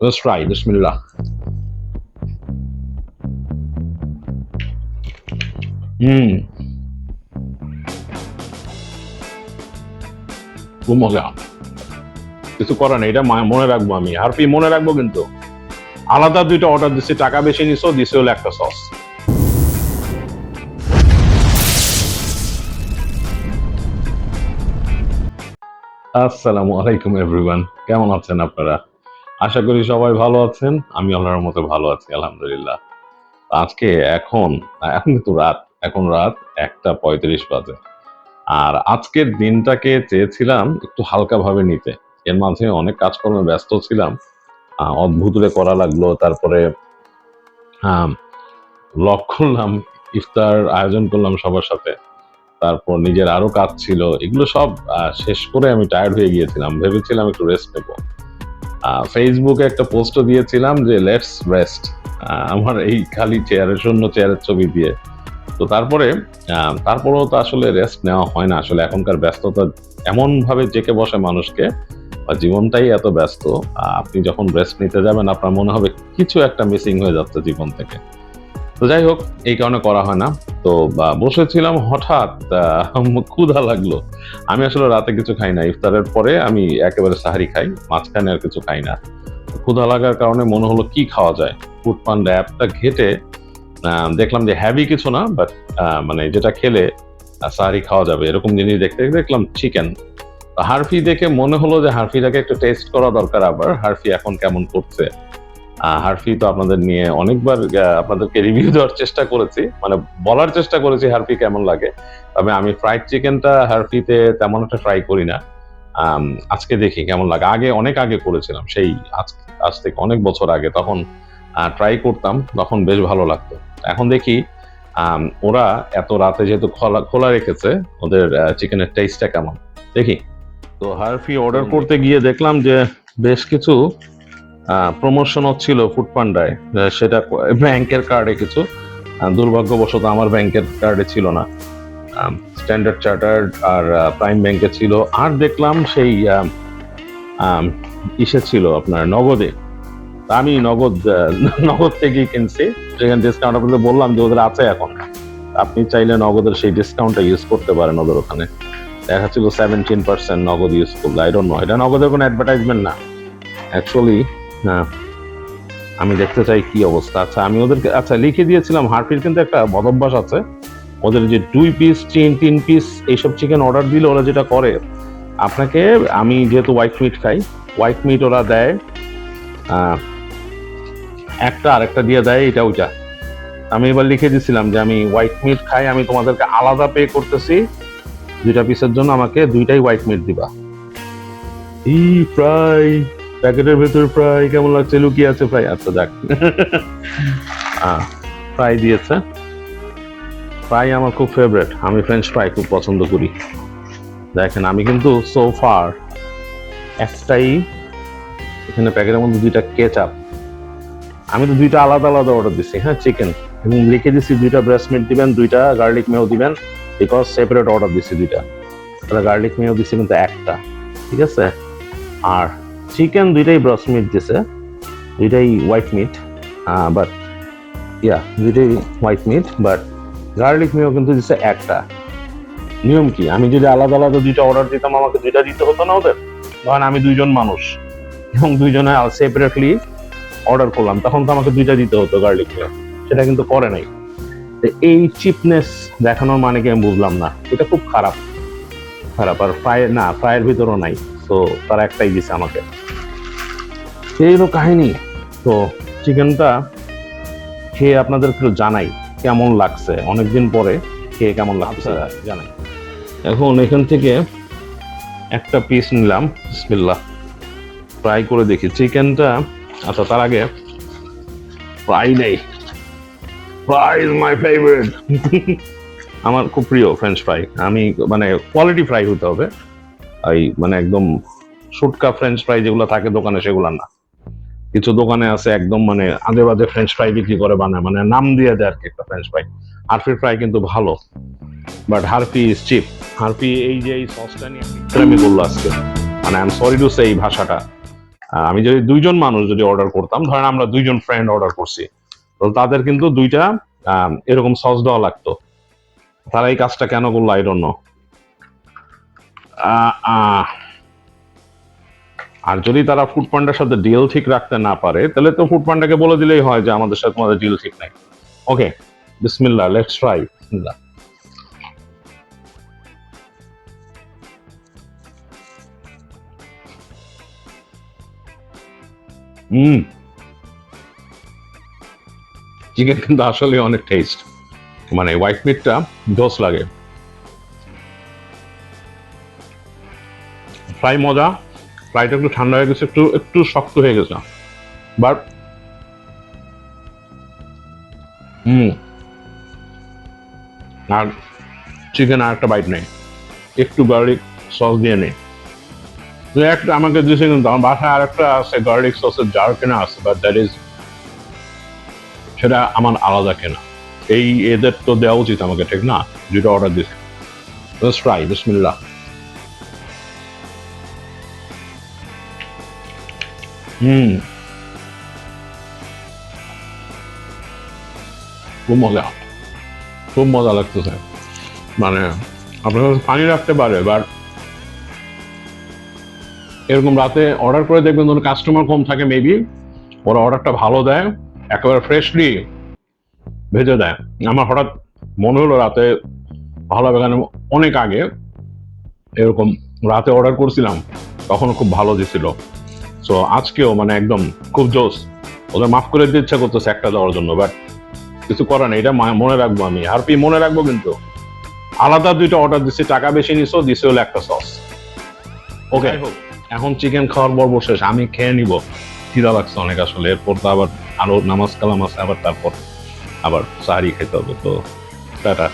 Let's try. Bismillah. মজা কিছু করার নেই এটা মনে রাখব আমি। আর কি মনে রাখব কিন্তু। আলাদা দুইটা অর্ডার দিচ্ছি টাকা বেশি নিছো দিছে হলো একটা সস আসসালামু আলাইকুম এভরিওয়ান কেমন আছেন আপনারা? আশা করি সবাই ভালো আছেন। আমি আল্লাহর মতো ভালো আছি, আলহামদুলিল্লাহ। আজকে এখন এখন কিন্তু রাত, এখন রাত একটা পঁয়ত্রিশ বাজে। আর আজকের দিনটাকে চেয়েছিলাম একটু হালকা ভাবে নিতে। এর মাঝে অনেক কাজকর্মে ব্যস্ত ছিলাম। অদ্ভুতরে করা লাগল, তারপরে লক করলাম, ইফতার আয়োজন করলাম সবার সাথে। তারপর নিজের আরও কাজ ছিল, এগুলো সব শেষ করে আমি টায়ার্ড হয়ে গিয়েছিলাম। ভেবেছিলাম একটু রেস্ট নেব। ফেসবুকে একটা পোস্টও দিয়েছিলাম যে লেটস রেস্ট আমার এই খালি চেয়ারের শূন্য চেয়ারের ছবি দিয়ে। তো তারপরে তারপরেও তো আসলে রেস্ট নেওয়া হয় না। আসলে এখনকার ব্যস্ততা এমনভাবে জেকে বসে মানুষকে জীবনটাই এত ব্যস্ত আপনি যখন রেস্ট নিতে যাবেন, আপনার মনে হবে কিছু একটা মিসিং হয়ে যাচ্ছে জীবন থেকে। তো যাই হোক, এই কারণে করা হয় না। তো বসেছিলাম হঠাৎ ক্ষুধা লাগল। আমি আসলে রাতে কিছু খাই না। ইফতারের পরে আমি একেবারে সাহারি খাই, মাঝখানে আর কিছু খাই না। ক্ষুধা লাগার কারণে মনে হলো কি খাওয়া যায়? ফুড পান্ডা অ্যাপটা ঘেটে দেখলাম যে হ্যাভি কিছু না বাট মানে যেটা খেলে সাহারি খাওয়া যাবে। এরকম জিনিস দেখতে দেখলাম চিকেন হারফি দেখে মনে হলো যে হারফিটাকে একটু টেস্ট করা দরকার আবার। হারফি এখন কেমন করছে? হারফি তো আপনাদের নিয়ে অনেকবার আপনাদেরকে রিভিউ দেওয়ার চেষ্টা করেছি। মানে বলার চেষ্টা করেছি হারফি কেমন লাগে। তবে আমি ফ্রাইড চিকেনটা হারফিতে তেমন একটা ট্রাই করি না। আজকে দেখি কেমন লাগে। আগে অনেক আগে করেছিলাম। সেই আজ আজ থেকে অনেক বছর আগে তখন ট্রাই করতাম তখন বেশ ভালো লাগতো। এখন দেখি ওরা এত রাতে যেহেতু খোলা খোলা রেখেছে ওদের চিকেনের টেস্টটা কেমন? দেখি। তো হারফি অর্ডার করতে গিয়ে দেখলাম যে বেশ কিছু প্রমোশন হচ্ছিল ফুড পান্ডায় আহ, সেটা ব্যাংকের কার্ডে কিছু। দুর্ভাগ্যবশত আমার ব্যাংকের কার্ডে ছিল না। স্ট্যান্ডার্ড চার্টার্ড আর প্রাইম ব্যাংকে ছিল। আর দেখলাম সেই ইসে ছিল আপনার নগদে। আমি নগদ নগদ থেকেই কিনছি। সেখানে ডিসকাউন্ট আপনাদের বললাম যে ওদের আছে এখন। আপনি চাইলে নগদের সেই ডিসকাউন্টটা ইউজ করতে পারেন ওদের ওখানে। দেখা ছিল সেভেন্টিন পার্সেন্ট নগদ ইউজ করলে। আই ডোন্ট নো এটা নগদের কোনো অ্যাডভার্টাইজমেন্ট না। অ্যাকচুয়ালি আমি দেখতে চাই কি অবস্থা। আচ্ছা আমি ওদেরকে আচ্ছা লিখে দিয়েছিলাম, হারফির কিন্তু একটা বদভ্যাস আছে। ওদের যে দুই পিস তিন তিন পিস এইসব চিকেন অর্ডার দিলে ওরা যেটা করে, আপনাকে আমি যেহেতু হোয়াইট মিট খাই হোয়াইট মিট ওরা দেয় একটা আরেকটা দিয়ে দেয়, এটা ওইটা। আমি এবার লিখে দিছিলাম যে আমি হোয়াইট মিট খাই, আমি তোমাদেরকে আলাদা পে করতেছি, দুইটা পিসের জন্য আমাকে দুইটাই হোয়াইট মিট দিবা। ই ফ্রাই প্যাকেটের ভেতর প্রায় কেমন লাগছে? লুকিয়ে আছে প্রায় আচ্ছা যাক। ফ্রাই দিয়েছে। ফ্রাই আমার খুব ফেভারেট আমি ফ্রেঞ্চ ফ্রাই খুব পছন্দ করি। দেখেন, আমি কিন্তু সো ফার একটাই এখানে প্যাকেটের মধ্যে দুইটা কেচাপ আমি তো দুইটা আলাদা আলাদা অর্ডার দিচ্ছি হ্যাঁ চিকেন এবং লিখে দিচ্ছি দুইটা ব্রেস্ট মিট দিবেন, দুইটা গার্লিক মেও দিবেন বিকজ সেপারেট অর্ডার দিচ্ছি দুইটা। তাহলে গার্লিক মেও দিচ্ছি কিন্তু একটা। ঠিক আছে? আর চিকেন দুইটাই ব্রেস্ট মিট দিছে, দুইটাই হোয়াইট মিট বাট ইয়া দুইটাই হোয়াইট মিট বাট গার্লিক মেও কিন্তু দিচ্ছে একটা। নিয়ম কি? আমি যদি আলাদা আলাদা দুইটা অর্ডার দিতাম, আমাকে দুইটা দিতে হতো না ওদের? ধরেন আমি দুইজন মানুষ, এবং দুইজনে সেপারেটলি অর্ডার করলাম, তখন তো আমাকে দুইটা দিতে হতো গার্লিক মেও সেটা কিন্তু করে নাই। তো এই চিপনেস দেখানোর মানে কি আমি বুঝলাম না। এটা খুব খারাপ। খারাপ আর ফ্রাই না ফ্রাইয়ের ভিতরও নাই। তো তারা একটাই দিছে আমাকে। এই হলো কাহিনী। তো চিকেনটা খেয়ে আপনাদের একটু জানাই কেমন লাগছে। অনেকদিন পরে খেয়ে কেমন লাগছে জানাই। এখন এখান থেকে একটা পিস নিলাম বিসমিল্লাহ। ফ্রাই করে দেখি। চিকেনটা আচ্ছা তার আগে ফ্রাই নেই। ফ্রাই ইজ মাই ফেভারিট আমার খুব প্রিয় ফ্রেঞ্চ ফ্রাই আমি মানে কোয়ালিটি ফ্রাই হতে হবে। এই মানে একদম সুটকা ফ্রেঞ্চ ফ্রাই যেগুলো থাকে দোকানে সেগুলো না। কিছু দোকানে আছে একদম মানে আজে বাজে ফ্রেঞ্চ ফ্রাই বিক্রি করে বানায় মানে নাম দিয়ে দেয় আর কি একটা ফ্রেঞ্চ ফ্রাই হারফির ফ্রাই কিন্তু ভালো বাট হারফি ইজ চিপ হারফি এই যে এই সসটা নিয়ে আমি বলল আজকে মানে I am sorry to say এই ভাষাটা। আমি যদি দুইজন মানুষ যদি অর্ডার করতাম, ধরেন আমরা দুইজন ফ্রেন্ড অর্ডার করছি তো তাদের কিন্তু দুইটা এরকম সস দেওয়া লাগতো। তারা এই কাজটা কেন করল? আই ডোন্ট নো আর যদি তারা ফুড পান্ডার সাথে ডিল ঠিক রাখতে না পারে, তাহলে তো ফুড পান্ডাকে বলে দিলেই হয় যে আমাদের সাথে তোমাদের ডিল ঠিক নাই। ওকে বিসমিল্লাহ লেটস ট্রাই বিসমিল্লাহ। হুম। চিকেন কিন্তু আসলে অনেক টেস্ট মানে হোয়াইট মিটটা জোস লাগে। ফ্রাই মজা। ফ্রাইটা একটু ঠান্ডা হয়ে গেছে একটু একটু শক্ত হয়ে গেছে। But hmm. আর চিকেন আর একটা বাইট নেই। একটু গার্লিক সস দিয়ে নেই। একটা আমাকে দিয়েছে কিন্তু আমার বাসায় আর একটা আছে গার্লিক সসের জার কেনা আছে বাট দ্যাট ইজ সেটা আমার আলাদা কেনা। এই এদের তো দেওয়া উচিত আমাকে ঠিক না? যেটা অর্ডার দিয়েছে Let's try, হুম খুব মজা। খুব মজা লাগতেছে। মানে আপনার কাছে পানি রাখতে পারে বাট এরকম রাতে অর্ডার করে দেখবেন ধরুন কাস্টমার কম থাকে মেবি ওরা অর্ডারটা ভালো দেয়, একেবারে ফ্রেশলি ভেজে দেয়। আমার হঠাৎ মনে হলো রাতে ভালো হবে, কারণ অনেক আগে এরকম রাতে অর্ডার করছিলাম, তখন খুব ভালো দিছিল। সো আজকেও মানে একদম খুব জোস ওদের মাফ করে দিতে ইচ্ছা করতেছে একটা দেওয়ার জন্য বাট কিছু করার নেই এটা মনে রাখব আমি। আর পি মনে রাখব কিন্তু। আলাদা দুইটা অর্ডার দিচ্ছি টাকা বেশি নিছো দিছে হলো একটা সস ওকে এখন চিকেন খাওয়ার পর্ব শেষ আমি খেয়ে নিব। খিদা লাগছে অনেক আসলে এরপর তো আবার আরও নামাজ কালাম আছে আবার তারপর আবার সাহারি খেতে হবে তো টাটা।